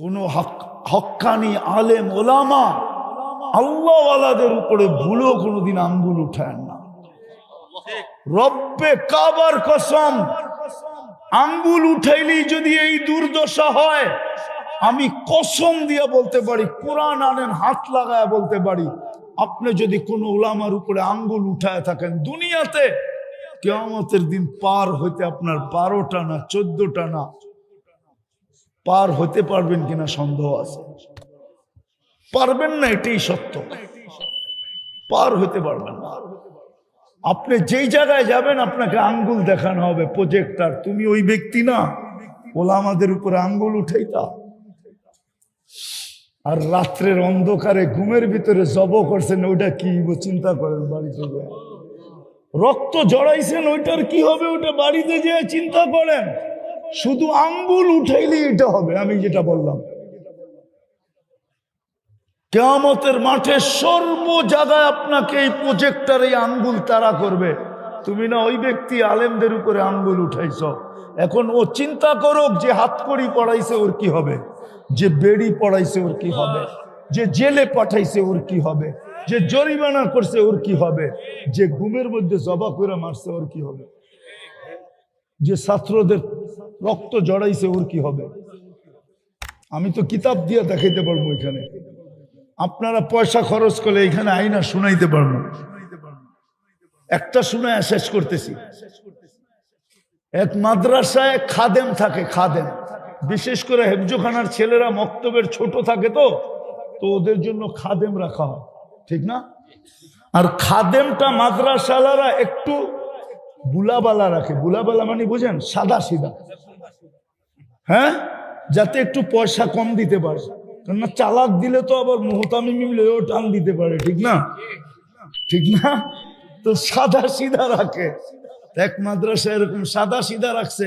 কোন হক্কানি আলেম, ওলামা, আল্লাহওয়ালাদের উপরে ভুলেও কোনোদিন আঙ্গুল উঠায় না। রব্বে কাবার কসম, আঙ্গুল উঠাইলেই যদি এই দুর্দশা হয়, আমি কসম দিয়ে বলতে পারি, কোরআন আনেন, হাত লাগায় বলতে পারি, আপনি যদি কোনো ওলামার উপরে আঙ্গুল উঠায় থাকেন, দুনিয়াতে কেয়ামতের দিন পার হইতে আপনার বারোটা না, চোদ্দটা না পার হতে পারবেন কিনা সন্দেহ আছে। পারবেন না, এটাই সত্য। পার হতে পারবেন না। আপনি যেই জায়গায় যাবেন, আপনাকে আঙ্গুল দেখানো হবে প্রজেক্টার তুমি ওই ব্যক্তি না। ওলা আমাদের উপরে আঙ্গুল উঠাইতা। আর রাত্রের অন্ধকারে ঘুমের ভিতরে জব করছেন, ওইটা কি চিন্তা করেন বাড়িতে রক্ত জড়াইছেন, ওইটার কি হবে ওটা বাড়িতে যেয়ে চিন্তা করেন। শুধু আঙ্গুল উঠাইলেই এটা হবে, আমি যেটা বললাম। কেয়ামতের মাঠে সর্ব জায়গায় আপনাকে এই প্রজেক্টার এই আঙ্গুল তারা করবে। তুমি না ওই ব্যক্তি আলেমদের উপরে আঙ্গুল উঠাইছ। এখন ও চিন্তা করুক যে হাত হাতকড়ি পড়াইছে ওর কি হবে, যে বেড়ি পড়াইছে ওর কি হবে, যে জেলে পাঠাইছে ওর কি হবে, যে জরিমানা করছে ওর কি হবে, যে ঘুমের মধ্যে জবা করে মারছে ওর কি হবে। যে ছাত্রদের রক্ত জড়াইছে ওর কি হবে? আমি তো কিতাব দিয়ে দেখাইতে পারব এখানে। আপনারা পয়সা খরচ করলে এখানে আইনা শুনাইতে পারব। একটা শুনে শেষ করতেছি। এক মাদ্রাসায় খাদেম থাকে, খাদেম। বিশেষ করে হেফজোখানার ছেলেরা মক্তবের ছোট থাকে তো তো ওদের জন্য খাদেম রাখা হয়। ঠিক না? আর খাদেমটা মাদ্রাসালারা একটু বুলাবালা রাখে। বুলাবালা মানে বুঝেন, সাদা সিধা হ্যাঁ? যাতে একটু পয়সা কম দিতে পারে। কেননা চালাক দিলে তো আবার মোহতামি মিলেও টান দিতে পারে, ঠিক না? ঠিক না? তো সাদা সিধা রাখে। এক মাদ্রাসা এরকম সাদা সিধা রাখছে।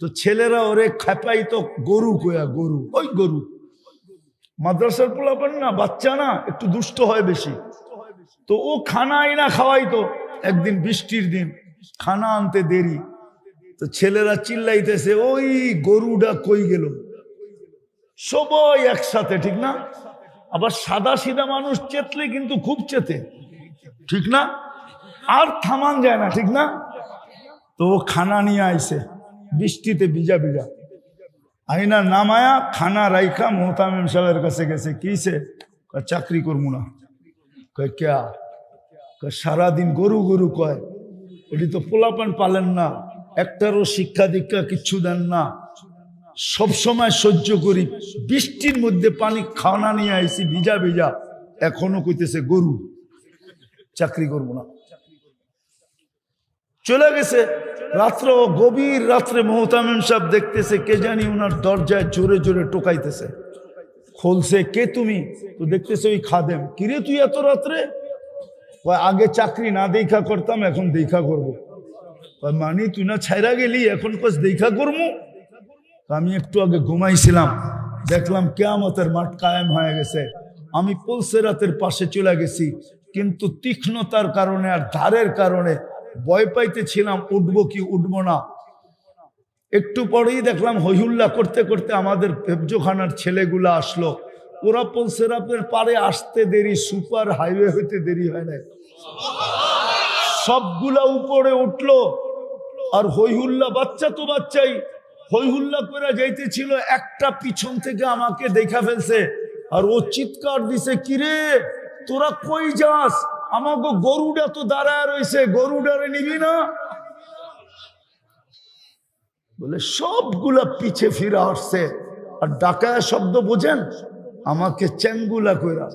তো ছেলেরা ওরে খেপাই তো গরু কয়া, গরু। ওই গরু। মাদ্রাসার পোলাপান না, বাচ্চা না, একটু দুষ্ট হয় বেশি। তো ও খানা আইনা খাওয়াই তো একদিন বৃষ্টির দিন, খানা আনতে দেরি। তো ছেলেরা চিল্লাইতেছে, ওই গরুটা কই গেল? সবাই একসাথে, ঠিক না? আবার সাদা সিধা মানুষ চেতলে কিন্তু খুব চেতে, ঠিক না? আর থামান যায় না, ঠিক না? তো খানা নিয়ে আইছে, বৃষ্টিতে ভিজা ভিজা। আইনা নামায়া খানা রাইখা মোহতামিম সাহেবের কাছে গেছে কিসে চাকরি করব না। কয় সারাদিন গরু গরু কয়। এটি তো পোলাপান পালেন না। একটারও শিক্ষা দীক্ষা কিচ্ছু দেন না। সব সময় সহ্য করি। বৃষ্টির মধ্যে পানি খাওয়ানা নিয়ে আইছি, ভিজা ভিজা। এখনও কইতেছে, গরু, চাকরি করব না। চলে গেছে। রাত্র, গভীর রাত্রে মোহতামিম সাহেব দেখতেছে, কে জানি ওনার দরজায় জোরে জোরে টোকাইতেছে। খোলছে, কে তুমি? তো দেখতেছে ওই খাদেম। কিরে তুই এত রাত্রে? আগে চাকরি না দেখা করতাম, এখন দেখা করব। মানি, তুই না ছাইরা গেলি, এখন কস দেখা করব আমি একটু আগে ঘুমাইছিলাম, দেখলাম কেয়ামতের মাঠ কায়েম হয়ে গেছে। আমি পলসেরাতের পাশে চলে গেছি, কিন্তু তীক্ষ্ণতার কারণে আর ধারের কারণে ভয় পাইতেছিলাম, উঠবো কি উঠবো না। একটু পরেই দেখলাম হইহুল্লা করতে করতে আমাদের পেবজোখানার ছেলেগুলা আসলো। ওরা পলসেরাপের পারে আসতে দেরি, সুপার হাইওয়ে হইতে দেরি হয় না সবগুলা উপরে উঠল। আর হইহুল্লা বাচ্চা তো বাচ্চাই। হইহুল্লা করে যাইতেছিল, একটা পিছন থেকে আমাকে দেখা ফেলছে। আর ও চিৎকার দিছে, কিরে, তোরা কই যাস? আমাকে গরুটা তো দাঁড়ায় রয়েছে গরুটারে নিবি না? বলে, সবগুলা পিছে ফিরে আসছে। আর ডাকায় শব্দ বোঝেন? আমাকে চ্যাঙ্গুলা কইরা।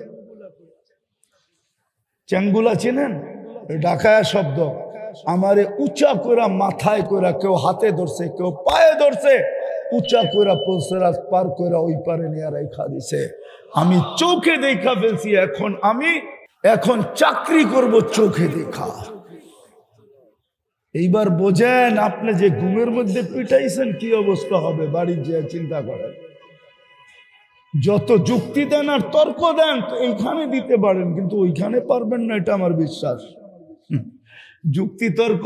চ্যাঙ্গুলা চিনেন? ডাকায় শব্দ। আমারে উঁচা কইরা মাথায় কইরা কেউ হাতে ধরছে, কেউ পায়ে ধরছে, উঁচা কইরা পলসেরাজ পার কইরা ওই পারে নিয়ে রেখা দিছে। আমি চোখে দেখা ফেলছি, এখন আমি, এখন চাকরি করব চোখে দেখা। এইবার বোঝেন, আপনি যে ঘুমের মধ্যে পিটাইছেন, কি অবস্থা হবে? বাড়ির যে চিন্তা করেন। যত যুক্তি দেন আর তর্ক দেন, তো এইখানে দিতে পারেন, কিন্তু ওইখানে পারবেন না, এটা আমার বিশ্বাস। হুম। যুক্তি তর্ক